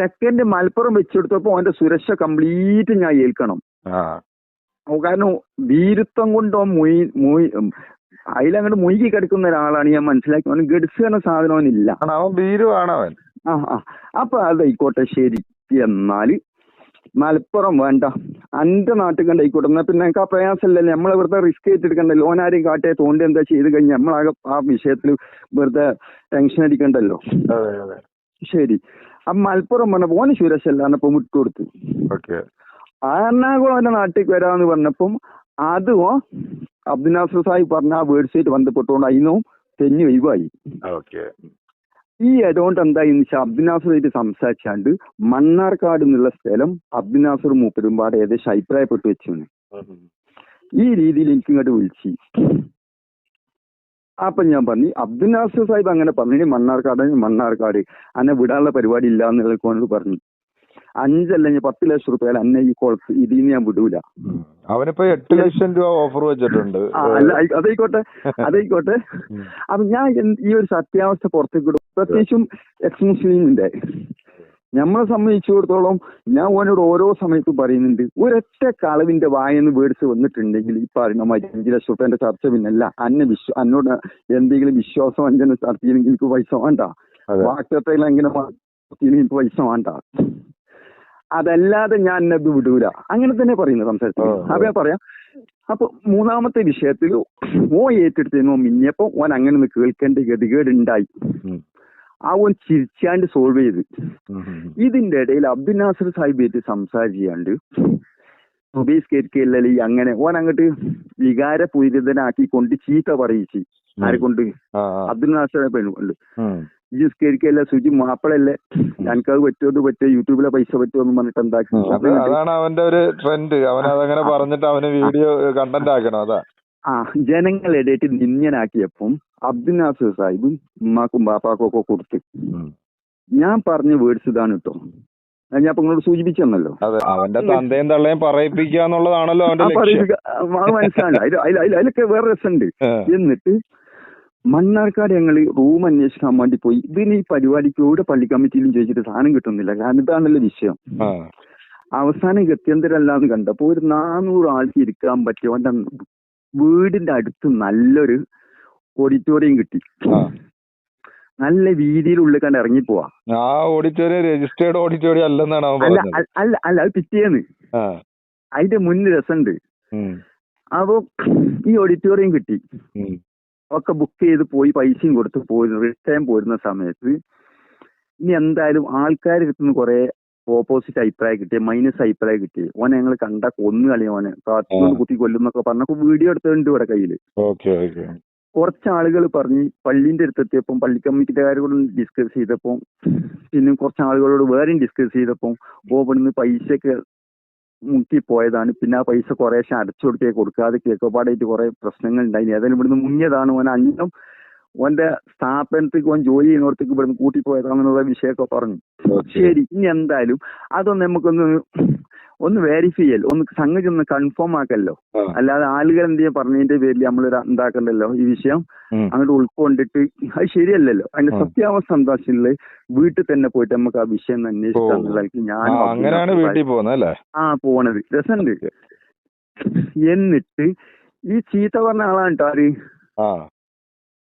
സെക്കൻഡ് മലപ്പുറം വെച്ചെടുത്തപ്പോ അവന്റെ സുരക്ഷ കംപ്ലീറ്റ് ഞാൻ ഏൽക്കണം. കാരണം ഭീരുത്വം കൊണ്ട് മൊയ് മൊയ് അതിലങ്ങോട്ട് മുഴുകി കിടക്കുന്ന ഒരാളാണ് ഞാൻ മനസ്സിലാക്കി അവന് ഗഡ്സ് എന്ന സാധനം അവനില്ല അവൻ ആ ആ. അപ്പൊ അതായിക്കോട്ടെ ശരി. എന്നാൽ മലപ്പുറം വേണ്ട. അന്റെ നാട്ടിൽ കണ്ടായിക്കോട്ടെ എന്നാ പിന്നെ എനിക്ക് ആ പ്രയാസമല്ലല്ലോ. നമ്മളെ വെറുതെ റിസ്ക് ഏറ്റെടുക്കണ്ടല്ലോ. ഓനാരെയും കാട്ടെ തോണ്ടി എന്താ ചെയ്ത് കഴിഞ്ഞാൽ നമ്മളാകെ ആ വിഷയത്തിൽ വെറുതെ ടെൻഷൻ അടിക്കണ്ടല്ലോ. ശരി. മലപ്പുറം പറഞ്ഞപ്പോ ഓന് സുരക്ഷ അല്ലാന്നപ്പോ കൊടുത്തു. ഓക്കെ. എറണാകുളം എന്റെ നാട്ടിലേക്ക് വരാന്ന് പറഞ്ഞപ്പം അതും അബ്ദുൽ നാസർ സാഹിബ് പറഞ്ഞ ആ വേർഡ്സായിട്ട് ബന്ധപ്പെട്ടുകൊണ്ട് അതിനും തെഞ്ഞു ഒഴിവായി. ഈ അതുകൊണ്ട് എന്തായി അബ്ദുൽ നാസറായിട്ട് സംസാരിച്ചാണ്ട് മണ്ണാർക്കാട് എന്നുള്ള സ്ഥലം അബ്ദുൽ മൂപ്പരും മൂപ്പരുമ്പാട് ഏകദേശം അഭിപ്രായപ്പെട്ടു വെച്ചു ഈ രീതിയിൽ എനിക്ക് ഇങ്ങോട്ട് വിളിച്ചു. അപ്പൊ ഞാൻ പറഞ്ഞു അബ്ദുൽ നാസർ സാഹിബ് അങ്ങനെ പറഞ്ഞു "ഇനി മണ്ണാർക്കാട് മണ്ണാർക്കാട് അന്നെ വിടാനുള്ള പരിപാടി ഇല്ല എന്നുള്ള കൊണ്ട് പറഞ്ഞു. അഞ്ചല്ലെങ്കിൽ പത്ത് ലക്ഷം റുപ്യ അന്നെ ഈ കുളത്ത് ഇതിന്ന് ഞാൻ വിടൂല. അവനിപ്പോ എട്ട് ലക്ഷം രൂപ ഓഫർ വെച്ചിട്ടുണ്ട്. അല്ല അതായിക്കോട്ടെ അതായിക്കോട്ടെ. അപ്പൊ ഞാൻ ഈ ഒരു സത്യാവസ്ഥ പുറത്തേക്ക് വിടും. പ്രത്യേകിച്ചും എക്സ് മുസ്ലിമിന്റെ നമ്മളെ സംബന്ധിച്ചിടത്തോളം ഞാൻ ഓനോട് ഓരോ സമയത്തും പറയുന്നുണ്ട്. ഒരൊറ്റ കളവിന്റെ വായെന്ന് വേർഡ്സ് വന്നിട്ടുണ്ടെങ്കിൽ ഈ പറയുന്ന മരിഞ്ചില ശ്രുട്ടന്റെ ലക്ഷം റുപ്യന്റെ ചർച്ച പിന്നല്ല അന്നെ വിശ്വ അന്നോട് എന്തെങ്കിലും വിശ്വാസം അഞ്ചെന്നെ ചർച്ച ചെയ്യണമെങ്കിൽ എനിക്ക് പൈസ വേണ്ട. അതെ. അങ്ങനെ എങ്ങനെ എനിക്ക് പൈസ വേണ്ട. അതല്ലാതെ ഞാൻ എന്നത് വിടൂല. അങ്ങനെ തന്നെ പറയുന്നത് ഓ. അപ്പൊ ഞാൻ പറയാം. അപ്പൊ മൂന്നാമത്തെ വിഷയത്തിൽ ഓ ഏറ്റെടുത്തിരുന്നു മിന്നിയപ്പോ ഓൻ അങ്ങനെ ഒന്ന് കേൾക്കേണ്ട ഗതികേട് ഉണ്ടായി ഉം. ആ ഓൻ ചിരിച്ചാണ്ട് സോൾവ് ചെയ്ത്. ഇതിന്റെ ഇടയിൽ അബ്ദുൽ നാസർ സാഹിബായിട്ട് സംസാരിച്ചാണ്ട് സുബൈസ് കേരിക്കല്ലി അങ്ങനെ ഓൻ അങ്ങോട്ട് വികാരപൂരിതനാക്കി കൊണ്ട് ചീത്ത പറയിച്ച് ആരെ കൊണ്ട്. അബ്ദുൽ നാസർ പെണ്ണുണ്ട് ജിസ്കരിക്കല്ല ജിസ് കേരിക്കല്ല സുജി മാപ്പിളല്ലേ? എനിക്കത് പറ്റുമോ ഇത് പറ്റുമോ യൂട്യൂബിലെ പൈസ പറ്റുമോ എന്ന് പറഞ്ഞിട്ട് എന്താക്കി. അതാണ് അവന്റെ ഒരു ട്രെൻഡ് അവൻ അതങ്ങനെ പറഞ്ഞിട്ട് അവന് വീഡിയോ കണ്ടന്റ് ആക്കണം അതാ. ആ ജനങ്ങളിടയിട്ട് നിന്യനാക്കിയപ്പം അബ്ദുൽ നാസർ സാഹിബും ഉമ്മാക്കും ബാപ്പാക്കും ഒക്കെ കൊടുത്ത്. ഞാൻ പറഞ്ഞ വേർഡ്സ് ഇതാണ് കേട്ടോ ഞാൻ നിങ്ങളോട് സൂചിപ്പിച്ചെന്നല്ലോ. അവന്റെ തന്തയും തള്ളയും പറയിപ്പിക്കുക എന്നുള്ളതാണല്ലോ അവന്റെ അതിൽ- അതിലൊക്കെ വേറെ രസമുണ്ട്. എന്നിട്ട് മണ്ണാർക്കാട് ഞങ്ങൾ റൂം അന്വേഷിക്കാൻ വേണ്ടി പോയി. ഇതിന് ഈ പരിപാടിക്ക് ഇവിടെ പള്ളി കമ്മിറ്റിയിലും ചോദിച്ചിട്ട് സാധനം കിട്ടുന്നില്ല. കാരണം ഇതാണല്ലോ വിഷയം. അവസാനം ഗത്യന്തരല്ലാന്ന് കണ്ടപ്പോ ഒരു നാനൂറ് ആൾക്ക് ഇരിക്കാൻ പറ്റിയ വീടിന്റെ അടുത്ത് നല്ലൊരു ഓഡിറ്റോറിയം കിട്ടി. നല്ല വീതിയിലുള്ള കണ്ട് ഇറങ്ങി പോവാ. ആ ഓഡിറ്റോറിയം രജിസ്റ്റേർഡ് ഓഡിറ്റോറിയം അല്ലെന്നാണ് അവൻ അല്ല അല്ല അല്ല അത് പിറ്റേന്ന്. അതിന്റെ മുന്നിൽ രസമുണ്ട്. അപ്പൊ ഈ ഓഡിറ്റോറിയം കിട്ടി. ഒക്കെ ബുക്ക് ചെയ്ത് പോയി പൈസയും കൊടുത്ത് പോയി റിട്ടേൺ പോരുന്ന സമയത്ത് ഇനി എന്തായാലും ആൾക്കാരുടെ അടുത്തുനിന്ന് കുറെ ഓപ്പോസിറ്റ് അഭിപ്രായം കിട്ടി മൈനസ് അഭിപ്രായം കിട്ടി. ഓനെ ഞങ്ങൾ കണ്ട കൊന്നു കളി ഓനെ. കാത്തുകൊണ്ട് കുത്തി കൊല്ലുന്നൊക്കെ പറഞ്ഞപ്പോ വീഡിയോ എടുത്തിട്ടുണ്ട് ഇവിടെ കയ്യിൽ. കുറച്ച് ആളുകൾ പറഞ്ഞ് പള്ളിന്റെ അടുത്തെത്തിയപ്പം പള്ളി കമ്മിറ്റിക്കാരോട് ഡിസ്കസ് ചെയ്തപ്പോൾ പിന്നെ കുറച്ച് ആളുകളോട് വേറെയും ഡിസ്കസ് ചെയ്തപ്പോൾ ഓ ഇവിടുന്ന് പൈസയൊക്കെ മുക്കി പോയതാണ്. പിന്നെ ആ പൈസ കുറേശ്ശെ അടച്ചു കൊടുത്തേ കൊടുക്കാതെ കേക്കപ്പാടായിട്ട് കുറെ പ്രശ്നങ്ങൾ ഉണ്ടായി ഏതായാലും ഇവിടുന്ന് മുങ്ങിയതാണ് ഓൻ. അന്നം ഓന്റെ സ്ഥാപനത്തേക്ക് ഓൻ ജോലി ചെയ്യുന്നിടത്തേക്ക് ഇവിടുന്ന് കൂട്ടിപ്പോയതാണെന്നുള്ള വിഷയമൊക്കെ പറഞ്ഞു. ശരി ഇനി എന്തായാലും അതൊന്ന് നമുക്കൊന്ന് ഒന്ന് വെരിഫൈ ചെയ്യല്ലോ. ഒന്ന് സംഗതി ഒന്ന് കൺഫേം ആക്കല്ലോ. അല്ലാതെ ആളുകൾ എന്ത് ചെയ്യാൻ പറഞ്ഞതിന്റെ പേരിൽ നമ്മൾ എന്താക്കണ്ടല്ലോ ഈ വിഷയം. അങ്ങോട്ട് ഉൾക്കൊണ്ടിട്ട് അത് ശരിയല്ലല്ലോ. അതിന്റെ. സത്യാവസ്ഥ എന്താ വെച്ചാൽ വീട്ടിൽ തന്നെ പോയിട്ട് നമുക്ക് ആ വിഷയം ഒന്ന് അന്വേഷിക്കാം ആ, ഞാൻ അങ്ങനെയാണ് വീട്ടിൽ പോകുന്നത് ആ പോണത്. രസമുണ്ട്. എന്നിട്ട് ഈ ചീത്ത പറഞ്ഞ ആളാണ് കേട്ടോ ആര്?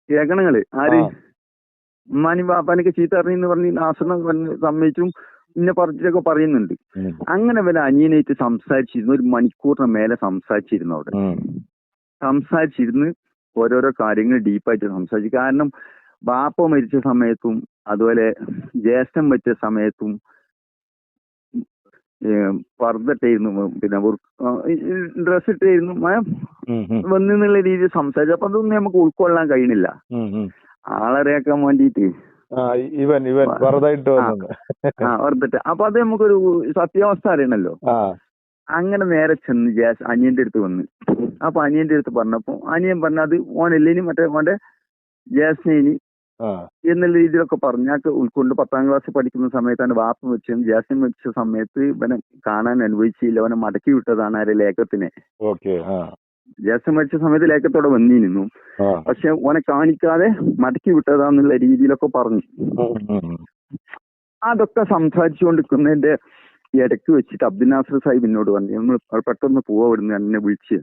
കേക്കണങ്ങൾ ആര്? ഉമ്മാനും ബാപ്പാനൊക്കെ ചീത്ത അറിഞ്ഞെന്ന് പറഞ്ഞ് നാസണം പറഞ്ഞ് സമ്മതിച്ചും ഇന്നെ പറഞ്ഞൊക്കെ പറയുന്നുണ്ട്. അങ്ങനെ വല്ല അനിയനായിട്ട് സംസാരിച്ചിരുന്നു ഒരു മണിക്കൂറിന് മേലെ സംസാരിച്ചിരുന്നു അവിടെ. സംസാരിച്ചിരുന്ന് ഓരോരോ കാര്യങ്ങൾ ഡീപ്പായിട്ട് സംസാരിച്ചു. കാരണം ബാപ്പ മരിച്ച സമയത്തും അതുപോലെ ജ്യേഷ്ഠൻ മരിച്ച സമയത്തും പർദ്ദട്ടായിരുന്നു പിന്നെ ഡ്രസ് ഇട്ടായിരുന്നു. വന്നെന്നുള്ള രീതിയിൽ സംസാരിച്ചു. അപ്പൊ അതൊന്നും നമുക്ക് ഉൾക്കൊള്ളാൻ കഴിയണില്ല. ആളറിയാക്കാൻ വേണ്ടിയിട്ട് ഇവൻ ഇവൻ വെറുതായിട്ട് വെറുതെ അപ്പൊ അത് നമുക്കൊരു സത്യാവസ്ഥ അറിയണല്ലോ. അങ്ങനെ നേരെ ചെന്ന് ജാസ് അനിയന്റെ അടുത്ത് വന്ന്. അപ്പൊ അനിയന്റെ അടുത്ത് പറഞ്ഞപ്പോ അനിയൻ പറഞ്ഞത് ഓനല്ലേനി മറ്റേ ഓന്റെ ജാസ്മിനി ആ എന്നുള്ള രീതിയിലൊക്കെ പറഞ്ഞാക്ക് ഉൾക്കൊണ്ട് പത്താം ക്ലാസ് പഠിക്കുന്ന സമയത്ത് അവന്റെ വാപ്പ വെച്ചും ജാസ്മിൻ വെച്ച സമയത്ത് ഇവനെ കാണാൻ അനുഭവിച്ചില്ല അവനെ മടക്കി വിട്ടതാണ് ആരെ ലേഖത്തിനെ. ജാസ്മിൻ മരിച്ച സമയത്ത് ലേഖത്തോടെ വന്നിരുന്നു. പക്ഷെ ഓനെ കാണിക്കാതെ മടക്കി വിട്ടതാന്നുള്ള രീതിയിലൊക്കെ പറഞ്ഞു. അതൊക്കെ സംസാരിച്ചുകൊണ്ടിരിക്കുന്നതിന്റെ ഇടയ്ക്ക് വെച്ചിട്ട് അബ്ദുൽ നാസർ സാഹിബ് എന്നോട് പറഞ്ഞു നമ്മൾ പെട്ടെന്ന് പോവാ ഇവിടുന്ന് എന്നെ വിളിച്ച്.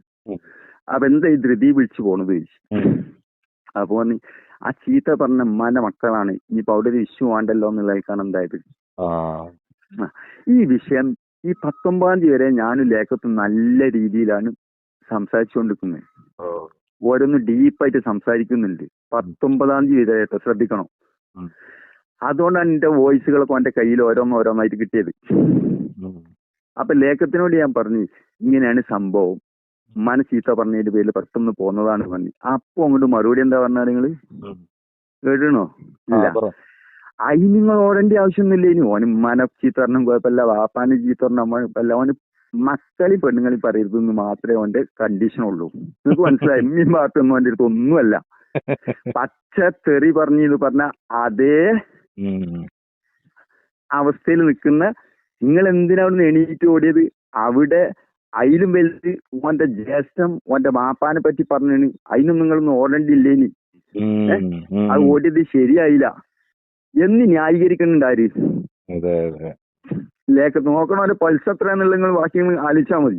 അപ്പൊ എന്താ ഈ ധൃതി വിളിച്ചു പോണത് ചോദിച്ചു. അപ്പൊ പറഞ്ഞു ആ ചീത്ത പറഞ്ഞ ഉമ്മാന്റെ മക്കളാണ്. ഇനിയിപ്പോ അവിടെ ഒരു ഇഷ്യൂ വേണ്ടല്ലോ എന്നുള്ളതാണ് എന്തായത്? ആ. ഈ വിഷയം ഈ പത്തൊമ്പതാം തീയതി വരെ ഞാനും ലേഖത്ത് നല്ല രീതിയിലാണ് സംസാരിച്ചുകൊണ്ടിരിക്കുന്നത്. ഓരോന്ന് ഡീപ്പായിട്ട് സംസാരിക്കുന്നുണ്ട്. പത്തൊമ്പതാം തീയതി വരെ ശ്രദ്ധിക്കണം. അതുകൊണ്ടാണ് എന്റെ വോയിസുകളൊക്കെ എന്റെ കയ്യിൽ ഓരോന്ന് ഓരോന്നായിട്ട് കിട്ടിയത്. അപ്പൊ ലേഖത്തിനോട് ഞാൻ പറഞ്ഞു ഇങ്ങനെയാണ് സംഭവം. ഉമ്മാനെ ചീത്ത പറഞ്ഞതിന്റെ പേരിൽ പെട്ടെന്ന് പോന്നതാണ് പറഞ്ഞു അപ്പൊ അങ്ങോട്ട് മറുപടി എന്താ പറഞ്ഞാൽ നിങ്ങൾ. കേട്ടണോ? ഇല്ല. അതിന് നിങ്ങൾ ഓടേണ്ട ആവശ്യമൊന്നുമില്ല ഇനി ഓന് ഉമ്മാന ചീത്ത പറഞ്ഞ കുഴപ്പമില്ല വാപ്പാന് ചീത്ത പറഞ്ഞ കുഴപ്പമില്ല. ഓന് മക്കളി പെണ്ണുങ്ങളി പറയരുതെന്ന് മാത്രമേ ഓന്റെ കണ്ടീഷൻ ഉള്ളൂ. നിങ്ങൾക്ക് മനസ്സിലായി? എമ്മീൻ (laughs) ഭാഗത്തൊന്നും ഓന്റെ അടുത്ത് ഒന്നുമല്ല. പച്ച തെറി പറഞ്ഞു എന്ന് പറഞ്ഞ അതേ അവസ്ഥയിൽ നിൽക്കുന്ന നിങ്ങൾ എന്തിനാണ് എണീറ്റ് ഓടിയത്? അവിടെ അതിലും വലുത് ഓന്റെ ജ്യേഷ്ഠം ഓന്റെ മാപ്പാനെ പറ്റി പറഞ്ഞു അതിനും നിങ്ങളൊന്നും ഓടേണ്ടില്ലേനി. അത് ഓടിയത് ശരിയായില്ല. എന്ന് ന്യായീകരിക്കുന്നുണ്ടാര് ലേക്ക് നോക്കണ ഒരു പൾസ് എത്ര എന്നുള്ള നിങ്ങൾ ബാക്കി ആലോചിച്ചാൽ മതി.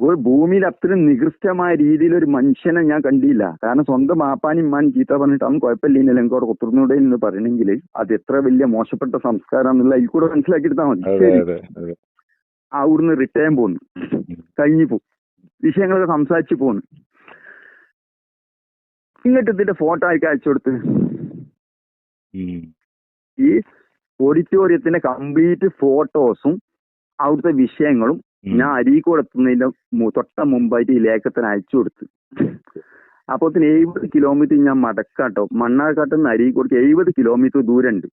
ഒരു ഭൂമിയിൽ അത്രയും നികൃഷ്ടമായ രീതിയിൽ ഒരു മനുഷ്യനെ ഞാൻ കണ്ടില്ല. കാരണം സ്വന്തം മാപ്പാനും മാൻ ചീത്ത പറഞ്ഞിട്ട് അവൻ കുഴപ്പമില്ല എനിക്ക് അവിടെ കുത്തുന്നൂടെ എന്ന് പറയണമെങ്കിൽ അത് എത്ര വലിയ മോശപ്പെട്ട സംസ്കാരം എന്നുള്ള അതിൽ കൂടെ മനസ്സിലാക്കിയെടുത്താൽ മതി. അവിടുന്ന് റിട്ടേൺ പോന്നു. കഴിഞ്ഞു പോകും വിഷയങ്ങളൊക്കെ സംസാരിച്ചു പോന്നു. ഇങ്ങോട്ട് ഇതിന്റെ ഫോട്ടോ ആയിരിക്കും അയച്ചു കൊടുത്ത്. ഈ ഓഡിറ്റോറിയത്തിന്റെ കംപ്ലീറ്റ് ഫോട്ടോസും അവിടുത്തെ വിഷയങ്ങളും ഞാൻ അരീക്കോട് എത്തുന്നതിന്റെ തൊട്ട മുമ്പായിട്ട് ഈ ലേഖത്തിന് അയച്ചു കൊടുത്ത്. അപ്പൊ എഴുപത് കിലോമീറ്റർ ഞാൻ മടക്കാട്ടോ. മണ്ണാർക്കാട്ട് നിന്ന് അരീക്കോട് എഴുപത് കിലോമീറ്റർ ദൂരമുണ്ട്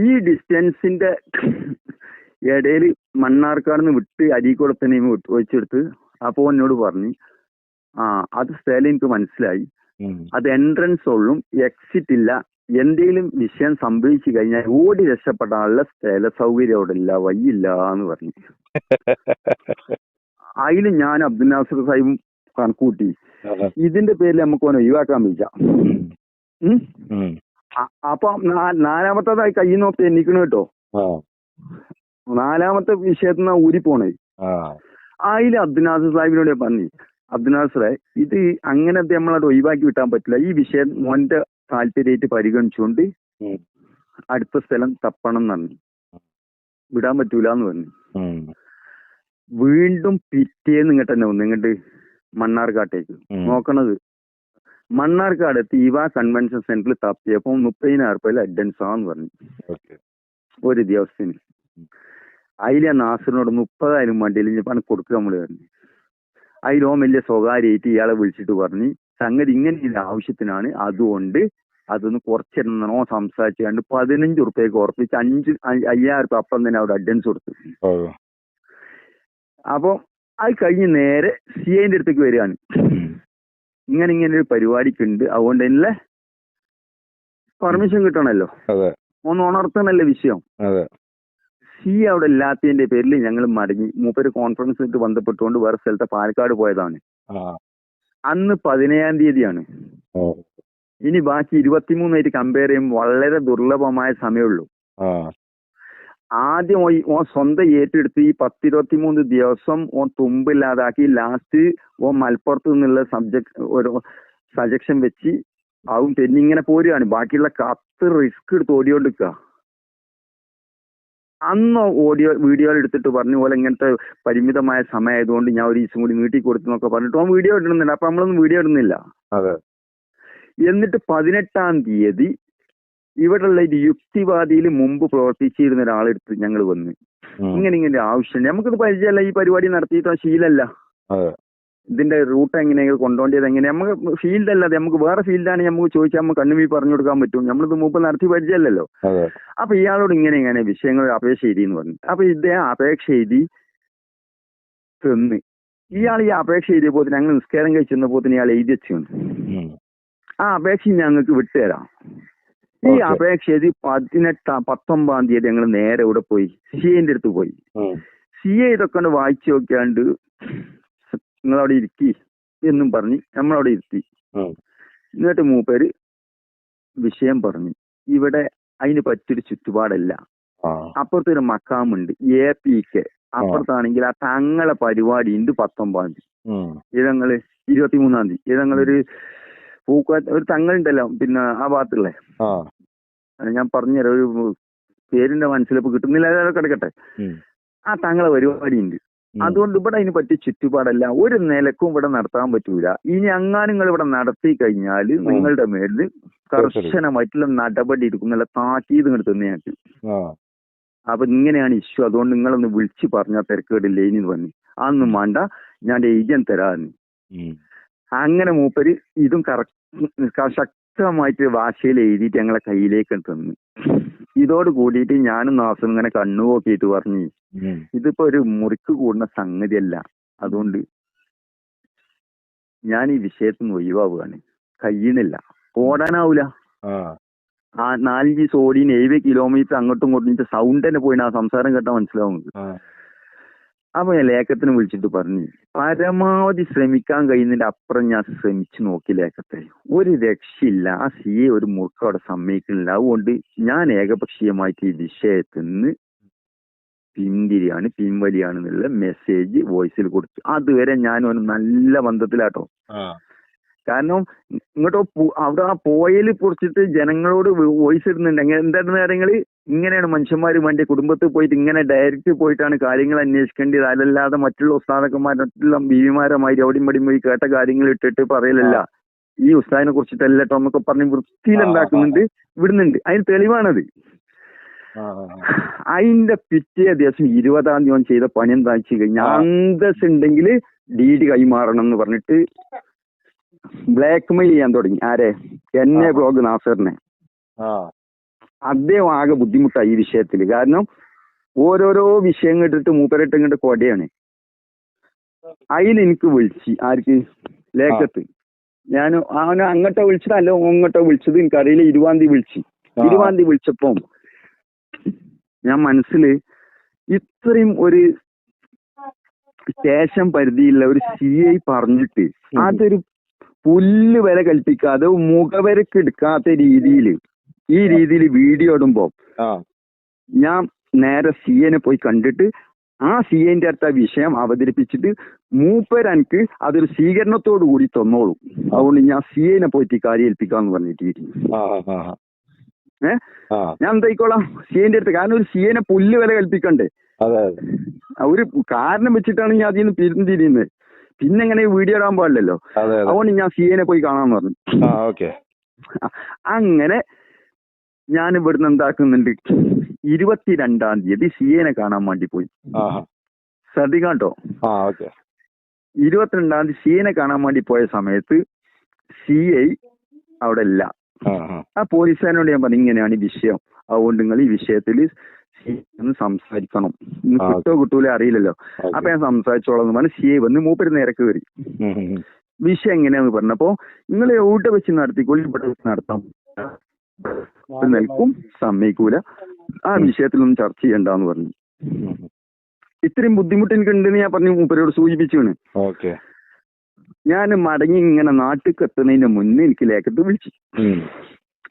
ഈ ഡിസ്റ്റൻസിന്റെ ഇടയിൽ മണ്ണാർക്കാട് നിന്ന് വിട്ട് അരീക്കോടത്തിനെയും ഒഴിച്ചെടുത്ത് അപ്പോ എന്നോട് പറഞ്ഞു ആ അത് സ്ഥലം എനിക്ക് മനസ്സിലായി. അത് എൻട്രൻസ് ഉള്ളും എക്സിറ്റ് ഇല്ല. എന്തെങ്കിലും വിഷയം സംഭവിച്ചു കഴിഞ്ഞാൽ ഓടി രക്ഷപ്പെടാനുള്ള സ്ഥല സൗകര്യം അവിടെ ഇല്ല വയ്യില്ല എന്ന് പറഞ്ഞു. (laughs) അതിൽ ഞാൻ അബ്ദുൽ നാസർ സാഹിബും കണക്കൂട്ടി. ഇതിന്റെ പേരിൽ നമുക്ക് ഓനെ ഒഴിവാക്കാൻ പറ്റില്ല. അ- അപ്പൊ നാലാമത്തേതായി കൈ നോക്കി എണ്ണിക്കണു കേട്ടോ? നാലാമത്തെ വിഷയത്തിൽ നിന്നാ ഊരി പോണേ. അതിൽ അബ്ദുൽ നാസർ സാഹിബിനോട് പറഞ്ഞു അബ്ദുനാസറെ ഇത് അങ്ങനെ നമ്മളത് ഒഴിവാക്കി വിട്ടാൻ പറ്റില്ല. ഈ വിഷയം മോന്റെ താല്പര്യമായിട്ട് പരിഗണിച്ചുകൊണ്ട് അടുത്ത സ്ഥലം തപ്പണം എന്ന് പറഞ്ഞു വിടാൻ പറ്റൂല എന്ന് പറഞ്ഞു വീണ്ടും പിറ്റേന്ന് ഇങ്ങോട്ട് തന്നെ വന്നു ഇങ്ങോട്ട് മണ്ണാർക്കാട്ടേക്ക്. നോക്കണത്. മണ്ണാർക്കാട് തീവ കൺവെൻഷൻ സെന്ററിൽ തപ്പിയപ്പോ മുപ്പതിനായിരം റുപ്യയിൽ അഡ്വൻസ് ആന്ന് പറഞ്ഞു. ഒരു ദിവസത്തിന്. അതിലെ നാസറിനോട് മുപ്പതായിരം വണ്ടിയിൽ ഇനി പണം കൊടുക്കുക നമ്മൾ പറഞ്ഞു. അതിലോ വലിയ സ്വകാര്യമായിട്ട് ഇയാളെ വിളിച്ചിട്ട് പറഞ്ഞു സംഗതി ഇങ്ങനെ ഇത് ആവശ്യത്തിനാണ്. അതുകൊണ്ട് അതൊന്ന് കുറച്ചിരുന്നോ സംസാരിച്ചു കണ്ട് പതിനഞ്ച് ഉറുപ്പ്യക്ക് ഉറപ്പിച്ച് അഞ്ച് അയ്യായിരം ഉറുപ്പ്യ അപ്പം തന്നെ അവിടെ അഡ്വാൻസ് കൊടുത്തു. അപ്പൊ അപ്പോൾ അത് കഴിഞ്ഞ് നേരെ സി ഐന്റെ അടുത്തേക്ക് വരികയാണ്. ഇങ്ങനെ ഇങ്ങനെ ഒരു പരിപാടിക്കുണ്ട് അതുകൊണ്ട് തന്നെ പെർമിഷൻ കിട്ടണല്ലോ. ഒന്ന് ഉണർത്തണല്ലേ വിഷയം. സി അവിടെ ഇല്ലാത്തതിന്റെ പേരിൽ ഞങ്ങൾ മടങ്ങി. മൂപ്പര് കോൺഫറൻസ് ആയിട്ട് ബന്ധപ്പെട്ടുകൊണ്ട് വേറെ സ്ഥലത്തെ പാലക്കാട് പോയതാണ്. അന്ന് പതിനേഴാം തീയതിയാണ്. ഓ ഇനി ബാക്കി ഇരുപത്തിമൂന്നായിട്ട് കമ്പയർ ചെയ്യുമ്പോൾ വളരെ ദുർലഭമായ സമയമുള്ളൂ. ആദ്യം ഓ- ഓൻ സ്വന്തം ഏറ്റെടുത്ത് ഈ പത്തിരുപത്തിമൂന്ന് ദിവസം ഓൻ തുമ്പില്ലാതാക്കി ലാസ്റ്റ് ഓ മലപ്പുറത്ത് നിന്നുള്ള സബ്ജക്ട് ഒരു സജക്ഷൻ വെച്ച് ആവും പിന്നെ ഇങ്ങനെ പോരുകയാണ്. ബാക്കിയുള്ള കത്ത് റിസ്ക് എടുത്ത് ഓടിയോണ്ടിരിക്കുക അന്ന് ഓഡിയോ വീഡിയോ എടുത്തിട്ട് പറഞ്ഞു പോലെ ഇങ്ങനത്തെ പരിമിതമായ സമയമായതുകൊണ്ട് ഞാൻ ഒരു ദിവസം കൂടി നീട്ടി കൊടുത്തു എന്നൊക്കെ പറഞ്ഞിട്ട് അവൻ വീഡിയോ ഇടുന്നില്ല അപ്പൊ നമ്മളൊന്നും വീഡിയോ ഇടുന്നില്ല. എന്നിട്ട് പതിനെട്ടാം തീയതി ഇവിടെയുള്ള ഒരു യുക്തിവാദിയിൽ മുമ്പ് പ്രവർത്തിച്ചിരുന്ന ഒരാളെടുത്ത് ഞങ്ങൾ വന്ന്. ഇങ്ങനെ ഇങ്ങനെ ആവശ്യമുണ്ട്. നമുക്കിത് പരിചയമല്ല. ഈ പരിപാടി നടത്തിയിട്ട് ശീലല്ല ഇതിന്റെ റൂട്ട് എങ്ങനെയാണ് കൊണ്ടുപോകേണ്ടത് എങ്ങനെയാണ് നമുക്ക് ഫീൽഡ് അല്ലാതെ നമുക്ക് വേറെ ഫീൽഡാണ് നമുക്ക് ചോദിച്ചാൽ നമുക്ക് കണ്ണുമീ പറഞ്ഞു കൊടുക്കാൻ പറ്റും. നമ്മളിത് മുമ്പ് നടത്തി പരിചയമല്ലല്ലോ. അപ്പൊ ഇയാളോട് ഇങ്ങനെ ഇങ്ങനെ വിഷയങ്ങൾ അപേക്ഷ എഴുതി എന്ന് പറഞ്ഞു. അപ്പൊ ഇദ്ദേഹം അപേക്ഷ എഴുതി തന്ന്. ഇയാൾ ഈ അപേക്ഷ എഴുതിയപ്പോൾ ഞങ്ങൾ നിസ്കാരം കഴിച്ചപ്പോൾ ഇയാൾ എഴുതി വെച്ചു. ആ അപേക്ഷ ഞങ്ങൾക്ക് വിട്ടുതരാം. ഈ. അപേക്ഷ എഴുതി പതിനെട്ടാം പത്തൊമ്പതാം തീയതി ഞങ്ങൾ നേരെ ഇവിടെ പോയി. സി എന്റെ അടുത്ത് പോയി. സി എ ഇതൊക്കെ വായിച്ചു നോക്കിയാണ്ട് നിങ്ങളവിടെ ഇരിക്കി എന്നും പറഞ്ഞ് നമ്മളവിടെ ഇരുത്തി. എന്നിട്ട് മൂപ്പര് വിഷയം പറഞ്ഞു. ഇവിടെ അതിന് പറ്റിയൊരു ചുറ്റുപാടല്ല. അപ്പുറത്തൊരു മക്കാമുണ്ട് എ പി കെ. അപ്പുറത്താണെങ്കിൽ ആ തങ്ങളെ പരിപാടി ഉണ്ട് പത്തൊമ്പതാം തീയതി. ഉം. ഇതങ്ങൾ ഇരുപത്തിമൂന്നാം തീയതി. ഇതങ്ങളൊരു പൂക്കാ ഒരു തങ്ങളുണ്ടല്ലോ പിന്നെ ആ ഭാഗത്തുള്ള. ഞാൻ പറഞ്ഞുതരാം. ഒരു പേരിന്റെ മനസ്സിലിപ്പോ കിട്ടുന്നില്ല. കിടക്കട്ടെ. ആ തങ്ങളെ പരിപാടി ഉണ്ട്. അതുകൊണ്ട് ഇവിടെ അതിന് പറ്റിയ ചുറ്റുപാടല്ല ഒരു നിലക്കും ഇവിടെ നടത്താൻ പറ്റൂല. ഇനി അങ്ങാനും നിങ്ങൾ ഇവിടെ നടത്തി കഴിഞ്ഞാൽ നിങ്ങളുടെ മേലിൽ കർശനമായിട്ടുള്ള നടപടി എടുക്കും നല്ല താക്കീത് ഇങ്ങോട്ട് തന്നെ ഞങ്ങൾക്ക് അപ്പൊ ഇങ്ങനെയാണ് ഇഷ്യൂ. അതുകൊണ്ട് നിങ്ങളൊന്ന് വിളിച്ചു പറഞ്ഞാൽ തിരക്കേടില്ല ഇനി പറഞ്ഞു. അതൊന്നും വേണ്ട. ഞാൻ ഏജൻ തരാന്ന്. അങ്ങനെ മൂപ്പര് ഇതും കറക്റ്റ് ശക്തമായിട്ട് ഭാഷയിൽ എഴുതിയിട്ട് ഞങ്ങളെ കയ്യിലേക്ക് തന്നു. ഇതോട് കൂടിയിട്ട് ഞാനും നാസും ഇങ്ങനെ കണ്ണു നോക്കിയിട്ട് പറഞ്ഞു. ഇതിപ്പോ ഒരു മുറിക്ക് കൂടുന്ന സംഗതിയല്ല. അതുകൊണ്ട് ഞാൻ ഈ വിഷയത്തിൽ നിന്ന് ഒഴിവാവുകയാണ്. കഴിയണില്ല ഓടാനാവൂല. ആ. നാലഞ്ച് ദിവസം ഏഴ് കിലോമീറ്റർ അങ്ങോട്ടും ഇങ്ങോട്ടും സൗണ്ട് തന്നെ പോയിന് ആ സംസാരം കേട്ടാൽ മനസ്സിലാവും. അപ്പൊ ഞാൻ ലേഖത്തിന് വിളിച്ചിട്ട് പറഞ്ഞു. പരമാവധി ശ്രമിക്കാൻ കഴിയുന്നതിന്റെ അപ്പുറം ഞാൻ ശ്രമിച്ചു നോക്കി ലേഖത്തെ ഒരു രക്ഷയില്ല. ആ സിയെ ഒരു മുറുക്കം അവിടെ സമ്മതിക്കുന്നില്ല. അതുകൊണ്ട് ഞാൻ ഏകപക്ഷീയമായിട്ട് ഈ വിഷയത്തിൽ നിന്ന് പിന്തിരിയാണ് പിൻവലിയാണെന്നുള്ള മെസ്സേജ് വോയിസിൽ കൊടുത്തു. അതുവരെ ഞാൻ നല്ല ബന്ധത്തിലാട്ടോ. കാരണം ഇങ്ങോട്ട് അവിടെ ആ പോയതിൽ കുറിച്ചിട്ട് ജനങ്ങളോട് വോയിസ് ഇടുന്നുണ്ട്. എന്താണ് കാര്യങ്ങൾ ഇങ്ങനെയാണ് മനുഷ്യന്മാർ വേണ്ടി കുടുംബത്തിൽ പോയിട്ട് ഇങ്ങനെ ഡയറക്റ്റ് പോയിട്ടാണ് കാര്യങ്ങൾ അന്വേഷിക്കേണ്ടത്. അതല്ലാതെ മറ്റുള്ള ഉസ്താദക്കന്മാർ മറ്റുള്ള ബീവിമാരമാതിരി അവിടെയും ഇവിടെയും പോയി കേട്ട കാര്യങ്ങൾ ഇട്ടിട്ട് പറയലല്ല. ഈ ഉസ്താദിനെ കുറിച്ചിട്ടല്ല എന്നൊക്കെ പറഞ്ഞ് വൃത്തിയിലുണ്ടാക്കുന്നുണ്ട് വിടുന്നുണ്ട്. അതിന് തെളിവാണത്. അതിന്റെ പിറ്റേ ദിവസം ഇരുപതാം തീയതി ഓൻ ചെയ്ത പണി എന്താ വെച്ച് കഴിഞ്ഞാൽ അന്തസ് ഉണ്ടെങ്കിൽ ഡി ഡി കൈമാറണം എന്ന് പറഞ്ഞിട്ട് ബ്ലാക്ക് മെയിൽ ചെയ്യാൻ തുടങ്ങി. ആരെ? എന്നെ. ബ്ലോഗ് നാസറിനെ. അദ്ദേഹം ആകെ ബുദ്ധിമുട്ടായി ഈ വിഷയത്തിൽ കാരണം ഓരോരോ വിഷയം കേട്ടിട്ട് മൂപ്പരട്ട് ഇങ്ങോട്ട് കൊടയാണ്. അതിലെനിക്ക് വിളിച്ച് ആർക്ക്? ലേഖത്ത്. ഞാൻ അവനെ അങ്ങോട്ടോ അല്ല അങ്ങോട്ടോ വിളിച്ചത് എനിക്കറിയില്ല. ഇരുപതാം തീയതി വിളിച്ച്. ഇരുവാന്തി ഇരുപതാം തീയതി വിളിച്ചപ്പം ഞാൻ മനസ്സിൽ ഇത്രയും ഒരു സ്റ്റേഷൻ പരിധിയിലുള്ള ഒരു സി ഐ പറഞ്ഞിട്ട്. അതൊരു പുല്ല് വരെ കൽപ്പിക്കാതെ മുഖവരക്ക് എടുക്കാത്ത രീതിയിൽ ഈ രീതിയിൽ വീഡിയോ ഇടുമ്പോ ഞാൻ നേരെ സി എനെ പോയി കണ്ടിട്ട് ആ സി എന്റെ അടുത്ത വിഷയം അവതരിപ്പിച്ചിട്ട് മൂപ്പരനക്ക് അതൊരു സ്വീകരണത്തോടു കൂടി തന്നോളൂ. അതുകൊണ്ട് ഞാൻ സി എനെ പോയിട്ട് കാര്യം ഏൽപ്പിക്കാന്ന് പറഞ്ഞിട്ട് ഏ? ഞാൻ എന്തായിക്കോളാം? സി എന്റെ അടുത്ത് കാരണം ഒരു സി എനെ പുല്ല് വരെ കൽപ്പിക്കണ്ടേ? ഒരു കാരണം വെച്ചിട്ടാണ് ഞാൻ അതിൽ നിന്ന് പിന്നെ ഇങ്ങനെ വീഡിയോ ഇടാൻ പാടില്ലല്ലോ. അതെ അതെ. അതുകൊണ്ട് ഞാൻ സി എനെ പോയി കാണാന്ന് പറഞ്ഞു. അങ്ങനെ ഞാൻ ഇവിടുന്ന് എന്താക്കുന്നുണ്ട്? ഇരുപത്തിരണ്ടാം തീയതി സി എനെ കാണാൻ വേണ്ടി പോയി. ശ്രദ്ധിക്കാട്ടോ ഇരുപത്തിരണ്ടാം തീയതി സി എനെ കാണാൻ വേണ്ടി പോയ സമയത്ത് സി ഐ അവിടെ ഇല്ല. ആ പോലീസുകാരനോട് ഞാൻ പറഞ്ഞു ഇങ്ങനെയാണ് ഈ വിഷയം. അതുകൊണ്ട് നിങ്ങൾ ഈ വിഷയത്തിൽ ഒന്ന് സംസാരിക്കണം. ഇന്ന്. കിട്ടോ കിട്ടൂലേ അറിയില്ലല്ലോ. അപ്പൊ ഞാൻ സംസാരിച്ചോളാം എന്ന് പറഞ്ഞ് സി ഐ വന്ന് മൂപ്പര് നേരക്ക് കയറി. വിഷയം എങ്ങനെയാന്ന് പറഞ്ഞപ്പോ നിങ്ങൾ എവിടെ വെച്ച് നടത്തിക്കോളി? ഇവിടെ വെച്ച് നടത്താം നിൽക്കും സമ്മതിക്കൂല. ആ വിഷയത്തിലൊന്നും ചർച്ച ചെയ്യണ്ടെന്ന് പറഞ്ഞു. ഇത്രയും ബുദ്ധിമുട്ട് എനിക്കുണ്ടെന്ന് ഞാൻ പറഞ്ഞു മൂപ്പരോട് സൂചിപ്പിച്ചാണ് ഓക്കെ. ഞാൻ മടങ്ങി ഇങ്ങനെ നാട്ടിൽ എത്തുന്നതിന് മുന്നേ എനിക്ക് ലേഖത്ത് വിളിച്ചു.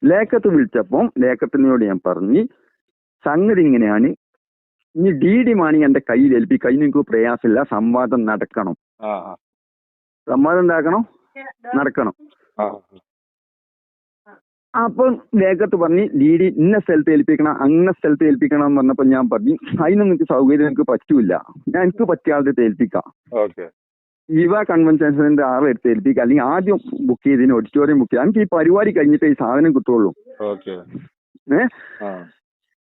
ലേഖത്ത് വിളിച്ചപ്പം ലേഖത്തിനോട് ഞാൻ പറഞ്ഞു സംഗതി ഇങ്ങനെയാണ്. ഇനി ഡി ഡി മാണി എന്റെ കയ്യിൽ ഏൽപ്പിക്കും എനിക്ക് പ്രയാസമില്ല. സംവാദം നടക്കണം. സംവാദം ഉണ്ടാക്കണം നടക്കണം. അപ്പം ലേഖത്ത് പറഞ്ഞ് ഡി ഡി ഇന്ന സ്ഥലത്ത് ഏൽപ്പിക്കണം അങ്ങനെ സ്ഥലത്ത് ഏൽപ്പിക്കണം എന്ന് പറഞ്ഞപ്പോ ഞാൻ പറഞ്ഞു അതിനൊന്നും എനിക്ക് സൗകര്യം എനിക്ക് പറ്റൂല ഞാൻ എനിക്ക് പറ്റിയ ആളുടെ അടുത്ത് ഏൽപ്പിക്കാം. യുവ ഇവ കൺവെൻഷൻ സെന്റർ ആളെ എടുത്ത് ഏൽപ്പിക്കുക. അല്ലെങ്കിൽ ആദ്യം ബുക്ക് ചെയ്തതിന് ഓഡിറ്റോറിയം ബുക്ക് ചെയ്യാം എനിക്ക് ഈ പരിപാടി കഴിഞ്ഞിട്ട് ഈ സാധനം കിട്ടുള്ളൂ. ഏഹ്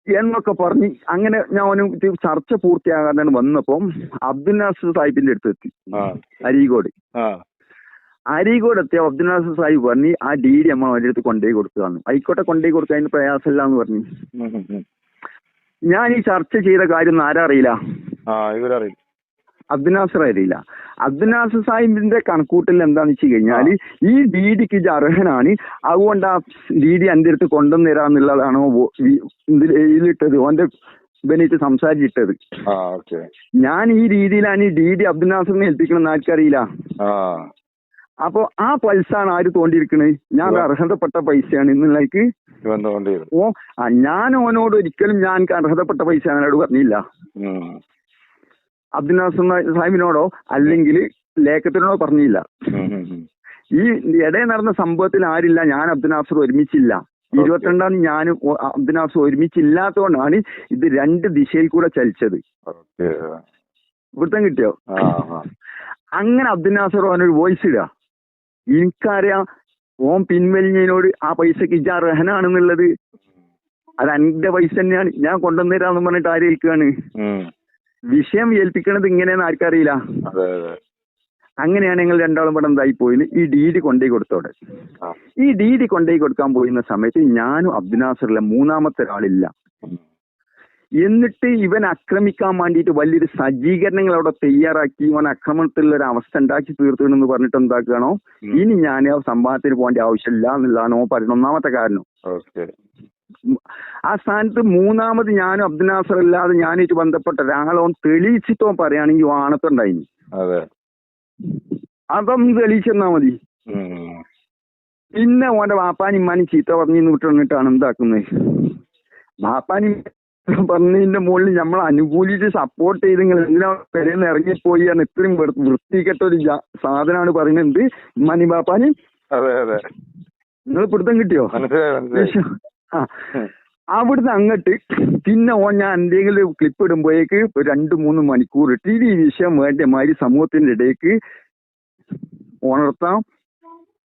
എന്നൊക്കെ പറഞ്ഞ് അങ്ങനെ ഞാൻ ചർച്ച പൂർത്തിയാകാൻ വന്നപ്പം അബ്ദുൽ നാസർ സാഹിബിന്റെ അടുത്ത് എത്തി അരീകോട് അരീകോട് എത്തിയ അബ്ദുൽ നാസർ സാഹിബ് പറഞ്ഞ് ആ ഡി ഡി അമ്മ അവരുടെ അടുത്ത് കൊണ്ടുപോയി കൊടുക്കുകയാണ് ആയിക്കോട്ടെ കൊണ്ടുപോയി കൊടുക്കുക അതിന് പ്രയാസമില്ല എന്ന് പറഞ്ഞു. ഞാൻ ഈ ചർച്ച ചെയ്ത കാര്യം ഒന്നും ആരാ അറിയില്ല? അബ്ദുൽ അറിയില്ല അബ്ദുനാസർ സാഹിബിന്റെ കണക്കൂട്ടൽ എന്താണെന്ന് വെച്ച് കഴിഞ്ഞാൽ ഈ ഡി ഡിക്ക് ഇത് അർഹനാണ്. അതുകൊണ്ട് ആ ഡി ഡി എന്റെ അടുത്ത് കൊണ്ടുവന്നു തരാന്നുള്ളതാണോ ഇതിലിട്ടത്. ഓന്റെ ഇവനായിട്ട് സംസാരിച്ചിട്ടത്. ഞാൻ ഈ രീതിയിലാണ് ഈ ഡിഡി ഡി ഏൽപ്പിക്കണമെന്ന് ആർക്കറിയില്ല? ആ. അപ്പൊ ആ പൈസയാണ് ആര് തോണ്ടിയിരിക്കണത് ഞാൻ അർഹതപ്പെട്ട പൈസയാണ് തോണ്ടിയത്. ഓ ഞാൻ ഓനോട് ഒരിക്കലും ഞാൻ അർഹതപ്പെട്ട പൈസ ഞാനോട് പറഞ്ഞില്ല. അബ്ദുൽ നാസർ സാഹിബിനോടോ അല്ലെങ്കിൽ ലേഖത്തിനോടോ പറഞ്ഞില്ല. ഈ ഇടയിൽ നടന്ന സംഭവത്തിൽ ആരില്ല ഞാൻ അബ്ദുൽ നാസർ ഒരുമിച്ചില്ല. ഇരുപത്തിരണ്ടാം ഞാനും ഞാൻ അബ്ദുൽ നാസർ ഒരുമിച്ചില്ലാത്തതുകൊണ്ടാണ് ഇത് രണ്ട് ദിശയിൽ കൂടെ ചലിച്ചത്. വൃത്തം ഇവിടുത്തെ കിട്ടിയോ? അങ്ങനെ അബ്ദുൽ നാസർ അവനൊരു വോയിസ് ഇടുക. എനിക്കറിയാം ഓം പിൻവലിഞ്ഞതിനോട് ആ പൈസക്ക് ഇജാ റഹനാണെന്നുള്ളത്. അത് എന്റെ പൈസ തന്നെയാണ്. ഞാൻ കൊണ്ടുവന്നേരാന്ന് പറഞ്ഞിട്ട് ആര് ഏൽക്കുകയാണ്? ഉം. വിഷയം ഏൽപ്പിക്കണത് ഇങ്ങനെയെന്ന് ആർക്കറിയില്ല. അങ്ങനെയാണ് ഞങ്ങൾ രണ്ടാളും ഇവിടെ എന്തായി പോയിന്. ഈ ഡി ഡി കൊണ്ടുപോയി കൊടുത്തോടെ ഈ ഡി ഡി കൊണ്ടുപോയി കൊടുക്കാൻ പോയിരുന്ന സമയത്ത് ഞാനും അബ്ദുനാസറില്ല മൂന്നാമത്തെ ഒരാളില്ല. എന്നിട്ട് ഇവൻ ആക്രമിക്കാൻ വേണ്ടിയിട്ട് വലിയൊരു സജ്ജീകരണങ്ങൾ അവിടെ തയ്യാറാക്കി. ഇവൻ ആക്രമണത്തിലുള്ള ഒരു അവസ്ഥ ഉണ്ടാക്കി തീർത്തുവെന്ന് പറഞ്ഞിട്ട് എന്താക്കുകയാണോ? ഇനി ഞാൻ സംഭവത്തിന് പോകേണ്ട ആവശ്യമില്ല എന്നുള്ളതാണ് ഓൻ പറയുന്നത് ഒന്നാമത്തെ കാരണം. ആ സ്ഥാനത്ത് മൂന്നാമത് ഞാനും അബ്ദുൽ നാസർ അല്ലാതെ ഞാനായിട്ട് ബന്ധപ്പെട്ട ഒരാളോൻ തെളിയിച്ചിട്ടോ പറയുകയാണെങ്കിൽ വാണത്തുണ്ടായി അതെ. അതൊന്ന് തെളിയിച്ചെന്നാ മതി. പിന്നെ ഓന്റെ വാപ്പാനും ഇമ്മാനും ചീത്ത പറഞ്ഞു വിട്ടിട്ടാണ് എന്താക്കുന്നത്? വാപ്പാനി പറഞ്ഞതിന്റെ മുകളിൽ നമ്മൾ അനുകൂലിച്ച് സപ്പോർട്ട് ചെയ്ത് നിങ്ങൾ എന്തിനാ പെരേന്ന് ഇറങ്ങിപ്പോയി എന്ന് ഇത്രയും വൃത്തികെട്ട ഒരു സാധനമാണ് പറയുന്നത് ഉമ്മാനി ബാപ്പാനി നിങ്ങൾ പിടുത്തം കിട്ടിയോ. ആ. അവിടുന്ന് അങ്ങോട്ട് പിന്നെ ഓൻ ഞാൻ എന്തെങ്കിലും ക്ലിപ്പ് ഇടുമ്പോഴേക്ക് ഒരു രണ്ട് മൂന്ന് മണിക്കൂർ ഇട്ട് വി ഈ വിഷയം വേണ്ട മാതിരി സമൂഹത്തിന്റെ ഇടയ്ക്ക് ഉണർത്താം.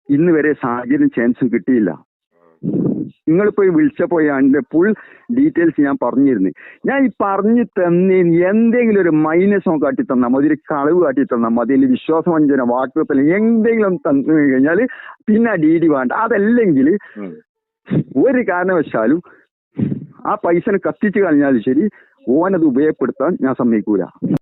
ഇന്ന് വരെ സാഹചര്യം ചാൻസ് കിട്ടിയില്ല. നിങ്ങളിപ്പോ പോയി വിളിച്ചപ്പോ അതിന്റെ ഫുൾ ഡീറ്റെയിൽസ് ഞാൻ പറഞ്ഞിരുന്നു. ഞാൻ ഈ പറഞ്ഞു തന്നെ എന്തെങ്കിലും ഒരു മൈനസോ കാട്ടി തന്നാൽ മതി ഒരു കളവ് കാട്ടി തന്നാൽ മതി അല്ലെങ്കിൽ വിശ്വാസവഞ്ചന വാക്കുകൾ എന്തെങ്കിലും തന്നു കഴിഞ്ഞാൽ പിന്നെ ഡി ഡി വേണ്ട. അതല്ലെങ്കിൽ. ഒരു കാരണവശാലും ആ പൈസനെ കത്തിച്ചു കളഞ്ഞാലും ശരി ഓനത് ഉപയോഗപ്പെടുത്താൻ ഞാൻ സമ്മതിക്കൂല.